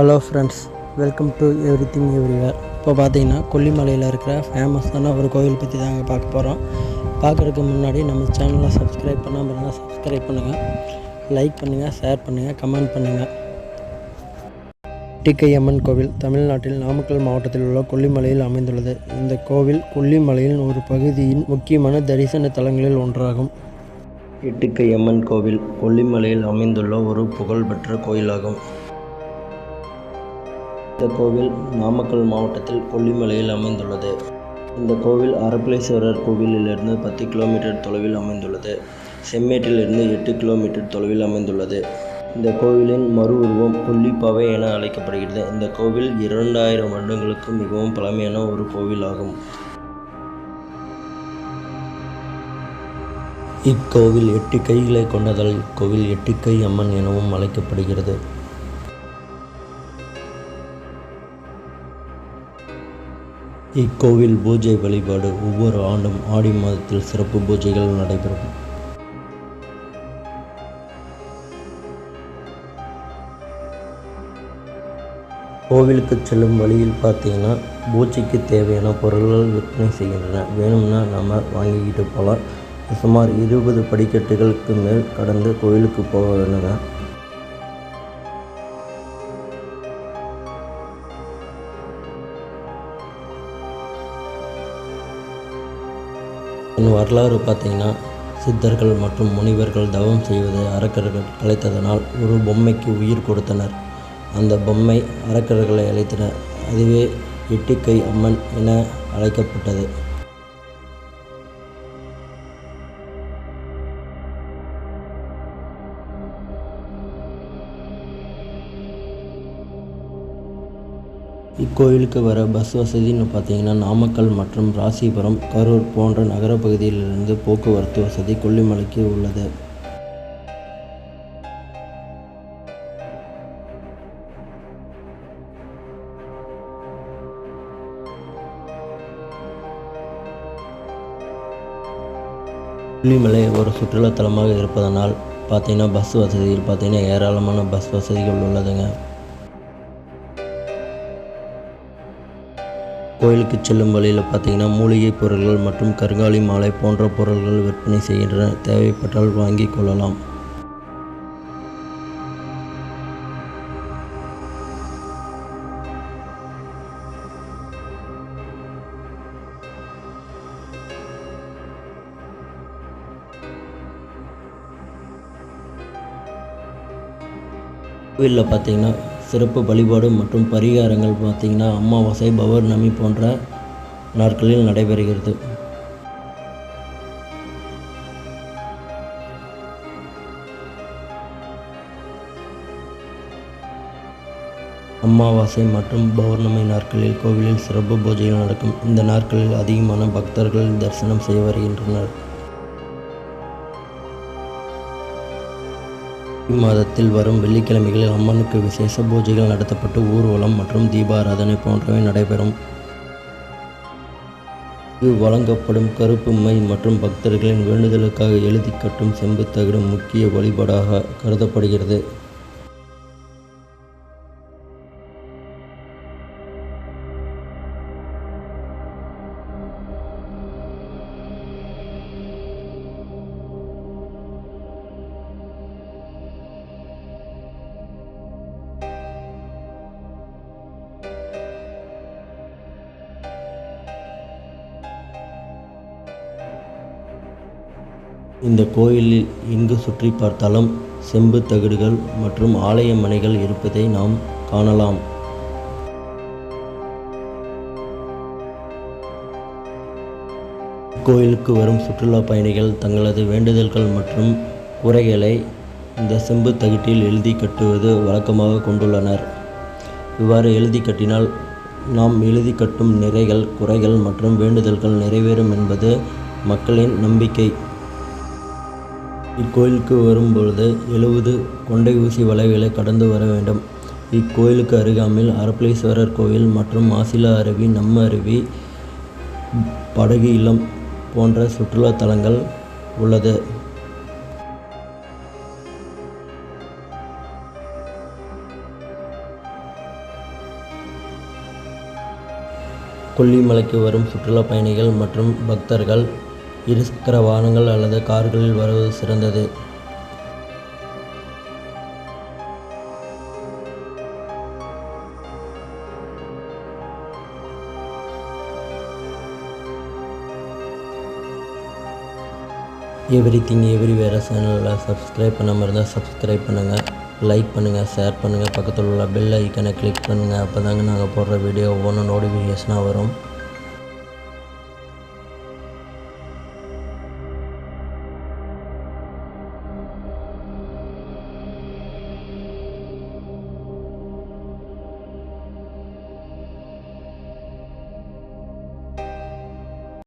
Hello friends welcome to everything everywhere இப்போ பார்த்தீங்கன்னா கொல்லிமலையில் இருக்கிற ஃபேமஸான ஒரு கோவில் பற்றி தாங்க பார்க்க போகிறோம் பார்க்குறதுக்கு முன்னாடி நம்ம சேனலை சப்ஸ்கிரைப் பண்ணாமல் இருந்தால் சப்ஸ்கிரைப் பண்ணுங்கள் லைக் பண்ணுங்கள் ஷேர் பண்ணுங்கள் கமெண்ட் பண்ணுங்கள் டிக்கையம்மன் கோவில் தமிழ்நாட்டில் நாமக்கல் மாவட்டத்தில் உள்ள கொல்லிமலையில் அமைந்துள்ளது. இந்த கோவில் கொல்லிமலையின் ஒரு பகுதியின் முக்கியமான தரிசன தலங்களில் ஒன்றாகும். எட்டுக்கையம்மன் கோவில் கொல்லிமலையில் அமைந்துள்ள ஒரு புகழ்பெற்ற கோயிலாகும். இந்த கோவில் நாமக்கல் மாவட்டத்தில் கொல்லிமலையில் அமைந்துள்ளது. இந்த கோவில் அரப்பளேஸ்வரர் கோவிலிலிருந்து பத்து கிலோமீட்டர் தொலைவில் அமைந்துள்ளது. செம்மேட்டிலிருந்து எட்டு கிலோமீட்டர் தொலைவில் அமைந்துள்ளது. இந்த கோவிலின் மறு உருவம் கொல்லிப்பாவை என அழைக்கப்படுகிறது. இந்த கோவில் இரண்டாயிரம் வருடங்களுக்கு மிகவும் பழமையான ஒரு கோவிலாகும். இக்கோவில் எட்டு கைகளை கொண்டதால் இக்கோவில் எட்டுக்கை அம்மன் எனவும் அழைக்கப்படுகிறது. இக்கோவில் பூஜை வழிபாடு ஒவ்வொரு ஆண்டும் ஆடி மாதத்தில் சிறப்பு பூஜைகள் நடைபெறும். கோவிலுக்கு செல்லும் வழியில் பார்த்தீங்கன்னா பூஜைக்கு தேவையான பொருள்கள் விற்பனை செய்கின்றன. வேணும்னா நம்ம வாங்கிக்கிட்டு போகலாம். சுமார் இருபது படிக்கட்டுகளுக்கு மேல் கடந்து கோவிலுக்கு போக வேணுங்க இதன் வரலாறு பார்த்தீங்கன்னா சித்தர்கள் மற்றும் முனிவர்கள் தவம் செய்வதை அரக்கர்கள் கலைத்ததனால் ஒரு பொம்மைக்கு உயிர் கொடுத்தனர். அந்த பொம்மை அரக்கர்களை அழைத்தனர் அதுவே எட்டுக்கை அம்மன் என அழைக்கப்பட்டது. இக்கோயிலுக்கு வர பஸ் வசதின்னு பார்த்தீங்கன்னா நாமக்கல் மற்றும் ராசிபுரம் கரூர் போன்ற நகரப்பகுதியிலிருந்து போக்குவரத்து வசதி கொல்லிமலைக்கு உள்ளது. கொல்லிமலை ஒரு சுற்றுலாத்தலமாக இருப்பதனால் பார்த்தீங்கன்னா பஸ் வசதியில் பார்த்தீங்கன்னா ஏராளமான பஸ் வசதிகள் உள்ளதுங்க. கோயிலுக்கு செல்லும் வழியில் பார்த்தீங்கன்னா மூலிகை பொருட்கள் மற்றும் கருங்காலி மாலை போன்ற பொருட்கள் விற்பனை செய்கின்றன. தேவைப்பட்டால் வாங்கிக் கொள்ளலாம். கோவிலில் பார்த்தீங்கன்னா சிறப்பு வழிபாடு மற்றும் பரிகாரங்கள் பார்த்திங்கன்னா அமாவாசை பௌர்ணமி போன்ற நாட்களில் நடைபெறுகிறது. அமாவாசை மற்றும் பௌர்ணமி நாட்களில் கோவிலில் சிறப்பு பூஜைகள் நடக்கும். இந்த நாட்களில் அதிகமான பக்தர்கள் தரிசனம் செய்ய வருகின்றனர். மாதத்தில் வரும் வெள்ளிக்கிழமைகளில் அம்மனுக்கு விசேஷ பூஜைகள் நடத்தப்பட்டு ஊர்வலம் மற்றும் தீபாராதனை போன்றவை நடைபெறும். இது வழங்கப்படும் கருப்பு மை மற்றும் பக்தர்களின் வேண்டுதலுக்காக எழுதி கட்டும் செம்புத்தகடு முக்கிய வழிபாடாக கருதப்படுகிறது. இந்த கோயிலில் எங்கு சுற்றி பார்த்தாலும் செம்பு தகடுகள் மற்றும் ஆலய மனைகள் இருப்பதை நாம் காணலாம். கோயிலுக்கு வரும் சுற்றுலா பயணிகள் தங்களது வேண்டுதல்கள் மற்றும் குறைகளை இந்த செம்பு தகட்டில் எழுதி கட்டுவது வழக்கமாக கொண்டுள்ளனர். இவ்வாறு எழுதி கட்டினால் நாம் எழுதி கட்டும் நிறைகள் குறைகள் மற்றும் வேண்டுதல்கள் நிறைவேறும் என்பது மக்களின் நம்பிக்கை. இக்கோயிலுக்கு வரும்பொழுது எழுபது கொண்டை ஊசி வளைவுகளை கடந்து வர வேண்டும். இக்கோயிலுக்கு அருகாமையில் அரப்பளீஸ்வரர் கோயில் மற்றும் மாசிலா அருவி நம்ம அருவி படகு இல்லம் போன்ற சுற்றுலா தலங்கள் உள்ளது. கொல்லிமலைக்கு வரும் சுற்றுலா பயணிகள் மற்றும் பக்தர்கள் இருசக்கர வாகனங்கள் அல்லது கார்களில் வருவது சிறந்தது. எவ்ரி திங் எவ்ரி வேறு சேனலில் சப்ஸ்கிரைப் பண்ணாமல் இருந்தால் சப்ஸ்கிரைப் பண்ணுங்கள் லைக் பண்ணுங்கள் ஷேர் பண்ணுங்கள் பக்கத்தில் உள்ள பெல் ஐக்கனை கிளிக் பண்ணுங்கள் அப்போ தாங்க நாங்கள் போடுற வீடியோ ஒவ்வொன்றும் நோட்டிஃபிகேஷனாக வரும்.